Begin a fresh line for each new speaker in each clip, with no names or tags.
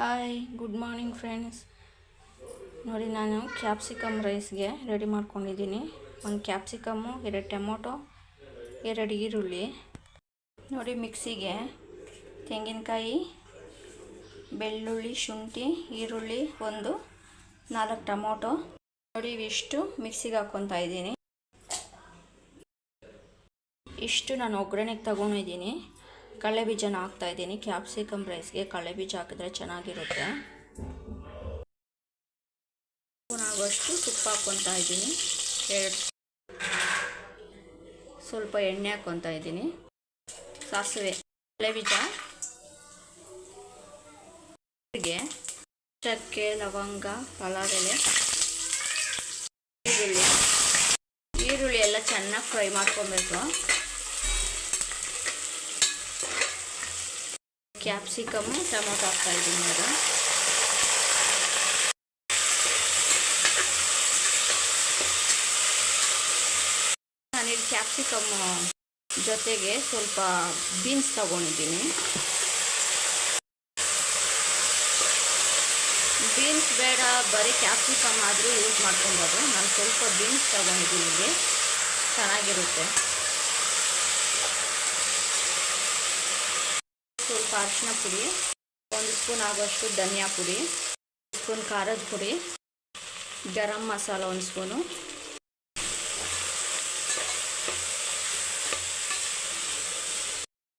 Hi good morning friends ನೋಡಿ, ನಾನು capsicum ರೈಸ್ಗೆ ready ಮಾಡ್ಕೊಂಡಿದ್ದೀನಿ. ಒಂದು ಕ್ಯಾಪ್ಸಿಕಮ್ಮು ಎರಡು ಟೊಮೊಟೊ, ಎರಡು ಈರುಳ್ಳಿ. ನೋಡಿ ಮಿಕ್ಸಿಗೆ ತೆಂಗಿನಕಾಯಿ, ಬೆಳ್ಳುಳ್ಳಿ, ಶುಂಠಿ, ಈರುಳ್ಳಿ ಒಂದು, ನಾಲ್ಕು ಟೊಮೊಟೊ. ನೋಡಿ, ಇವಿಷ್ಟು ಮಿಕ್ಸಿಗೆ ಹಾಕ್ಕೊತಾ ಇದ್ದೀನಿ. ಇಷ್ಟು ನಾನು ಒಗ್ಗರಣೆಗೆ ತಗೊಂಡಿದ್ದೀನಿ. ಕಡಲೆ ಬೀಜನ ಹಾಕ್ತಾ ಇದ್ದೀನಿ. ಕ್ಯಾಪ್ಸಿಕಮ್ ರೈಸ್ಗೆ ಕಡಲೆ ಬೀಜ ಹಾಕಿದ್ರೆ ಚೆನ್ನಾಗಿರುತ್ತೆ. ಆಗುವಷ್ಟು ತುಪ್ಪ ಹಾಕ್ಕೊತಾ ಇದ್ದೀನಿ. ಸ್ವಲ್ಪ ಎಣ್ಣೆ ಹಾಕ್ಕೊತಾ ಇದ್ದೀನಿ. ಸಾಸಿವೆ ಕಡಲೆ ಚಕ್ಕೆ, ಲವಂಗ ಪಲಾವ್ ಎಲೆ ಈರುಳ್ಳಿ. ಈರುಳ್ಳಿ ಎಲ್ಲ ಚೆನ್ನಾಗಿ ಫ್ರೈ ಮಾಡ್ಕೊಬೇಕು. ಕ್ಯಾಪ್ಸಿಕಮ್ಮು ಟೊಮೊಟೊ ಹಾಕ್ತಾ ಇದ್ದೀನಿ ಅದು. ನಾನಿಲ್ಲಿ ಕ್ಯಾಪ್ಸಿಕಮ್ ಜೊತೆಗೆ ಸ್ವಲ್ಪ ಬೀನ್ಸ್ ತಗೊಂಡಿದ್ದೀನಿ. ಬೀನ್ಸ್ ಬೇಡ, ಬರೀ ಕ್ಯಾಪ್ಸಿಕಮ್ ಆದರೂ ಯೂಸ್ ಮಾಡ್ಕೊಬೋದು. ನಾನು ಸ್ವಲ್ಪ ಬೀನ್ಸ್ ತಗೊಂಡಿದ್ದೀನಿ. ಚೆನ್ನಾಗಿರುತ್ತೆ. ಸ್ವಲ್ಪ ಅರಿಶಿನ ಪುಡಿ, ಒಂದು ಸ್ಪೂನ್ ಆಗುವಷ್ಟು ಧನಿಯಾ ಪುಡಿ ಸ್ಪೂನ್ ಖಾರದ ಪುಡಿ, ಗರಂ ಮಸಾಲ ಒಂದು ಸ್ಪೂನು.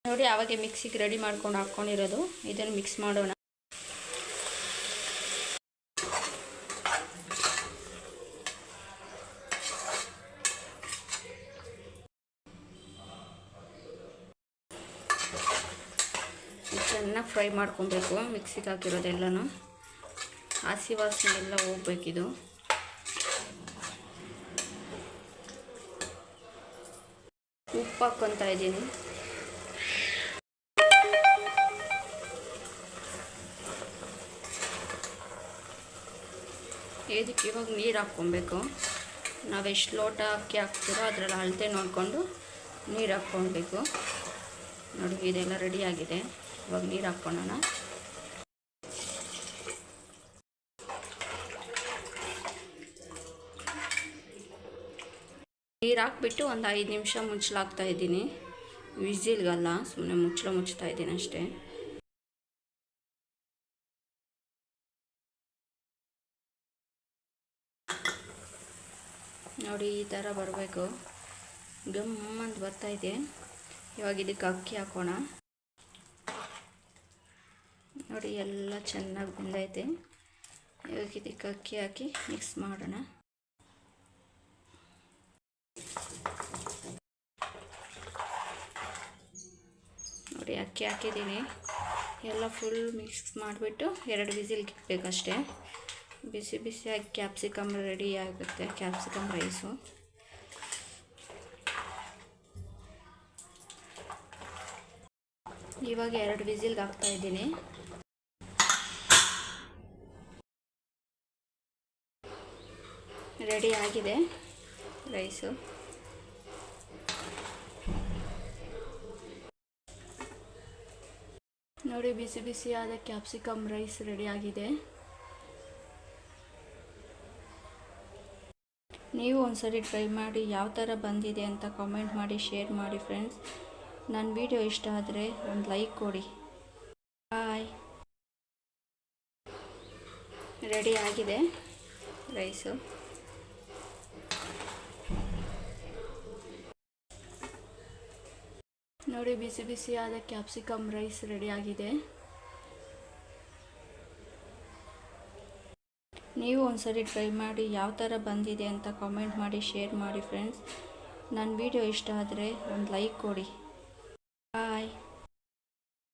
ನೋಡಿ, ಆವಾಗೆ ಮಿಕ್ಸಿಗೆ ರೆಡಿ ಮಾಡ್ಕೊಂಡು ಹಾಕ್ಕೊಂಡಿರೋದು ಇದನ್ನು ಮಿಕ್ಸ್ ಮಾಡೋಣ. ಚೆನ್ನಾಗಿ ಫ್ರೈ ಮಾಡ್ಕೊಬೇಕು, ಮಿಕ್ಸಿಗೆ ಹಾಕಿರೋದೆಲ್ಲನೂ. ಹಸಿ ವಾಸನೆ ಎಲ್ಲ ಹೋಗ್ಬೇಕಿದು. ಉಪ್ಪು ಹಾಕ್ಕೊತಾ ಇದ್ದೀನಿ. ಇದಕ್ಕೆ ಇವಾಗ ನೀರು ಹಾಕ್ಕೊಬೇಕು. ನಾವು ಎಷ್ಟು ಲೋಟ ಅಕ್ಕಿ ಹಾಕ್ತೀರೋ ಅದರಲ್ಲಿ ಅಳತೆ ನೋಡಿಕೊಂಡು ನೀರು ಹಾಕ್ಕೊಳ್ಬೇಕು ನೋಡಿ ಇದೆಲ್ಲ ರೆಡಿಯಾಗಿದೆ ಇವಾಗ ನೀರು ಹಾಕ್ಕೊಳ್ಳೋಣ. ನೀರು ಹಾಕ್ಬಿಟ್ಟು ಒಂದು ಐದು ನಿಮಿಷ ಮುಚ್ಚಲಾಗ್ತಾ ಇದ್ದೀನಿ. ವಿಸಿಲ್ಗಲ್ಲ ಸುಮ್ಮನೆ ಮುಚ್ಚಳ ಮುಚ್ತಾ ಇದ್ದೀನಿ ಅಷ್ಟೇ. ನೋಡಿ, ಈ ಥರ ಬರಬೇಕು. ಗಮ್ ಅಂತ ಬರ್ತಾಯಿದೆ ಇವಾಗ ಇದಕ್ಕೆ ಅಕ್ಕಿ ಹಾಕೋಣ. ನೋಡಿ, ಎಲ್ಲ ಚೆನ್ನಾಗಿ ಬಂದೈತೆ. ಇವಾಗ ಇದಕ್ಕೆ ಅಕ್ಕಿ ಹಾಕಿ ಮಿಕ್ಸ್ ಮಾಡೋಣ. ನೋಡಿ, ಅಕ್ಕಿ ಹಾಕಿದ್ದೀನಿ. ಎಲ್ಲ ಫುಲ್ ಮಿಕ್ಸ್ ಮಾಡಿಬಿಟ್ಟು ಎರಡು ವಿಸಿಲ್ಗೆ ಇಕ್ಬೇಕಷ್ಟೇ ಬಿಸಿ ಬಿಸಿಯಾಗಿ ಕ್ಯಾಪ್ಸಿಕಮ್ ರೆಡಿ ಆಗುತ್ತೆ ಕ್ಯಾಪ್ಸಿಕಮ್ ರೈಸು ಇವಾಗ ಎರಡು ವಿಸಿಲ್ಗೆ ಹಾಕ್ತಾ ರೆಡಿ ಆಗಿದೆ ರೈಸು. ನೋಡಿ, ಬಿಸಿ ಬಿಸಿಯಾದ ಕ್ಯಾಪ್ಸಿಕಮ್ ರೈಸ್ ರೆಡಿ ಆಗಿದೆ. ನೀವು ಒಂದ್ಸರಿ ಟ್ರೈ ಮಾಡಿ ಯಾವ ಥರ ಬಂದಿದೆ ಅಂತ ಕಾಮೆಂಟ್ ಮಾಡಿ, ಶೇರ್ ಮಾಡಿ ಫ್ರೆಂಡ್ಸ್. ನನ್ನ ವಿಡಿಯೋ ಇಷ್ಟ ಆದರೆ ಒಂದು ಲೈಕ್ ಕೊಡಿ. ಬಾಯ್. ರೆಡಿ ಆಗಿದೆ ರೈಸು. ನೋಡಿ, ಬಿಸಿ ಬಿಸಿಯಾದ ಕ್ಯಾಪ್ಸಿಕಮ್ ರೈಸ್ ರೆಡಿಯಾಗಿದೆ. ನೀವು ಒಂದ್ಸರಿ ಟ್ರೈ ಮಾಡಿ ಯಾವ ಥರ ಬಂದಿದೆ ಅಂತ ಕಾಮೆಂಟ್ ಮಾಡಿ, ಶೇರ್ ಮಾಡಿ ಫ್ರೆಂಡ್ಸ್ ನನ್ನ ವಿಡಿಯೋ ಇಷ್ಟ ಆದರೆ ಒಂದು ಲೈಕ್ ಕೊಡಿ.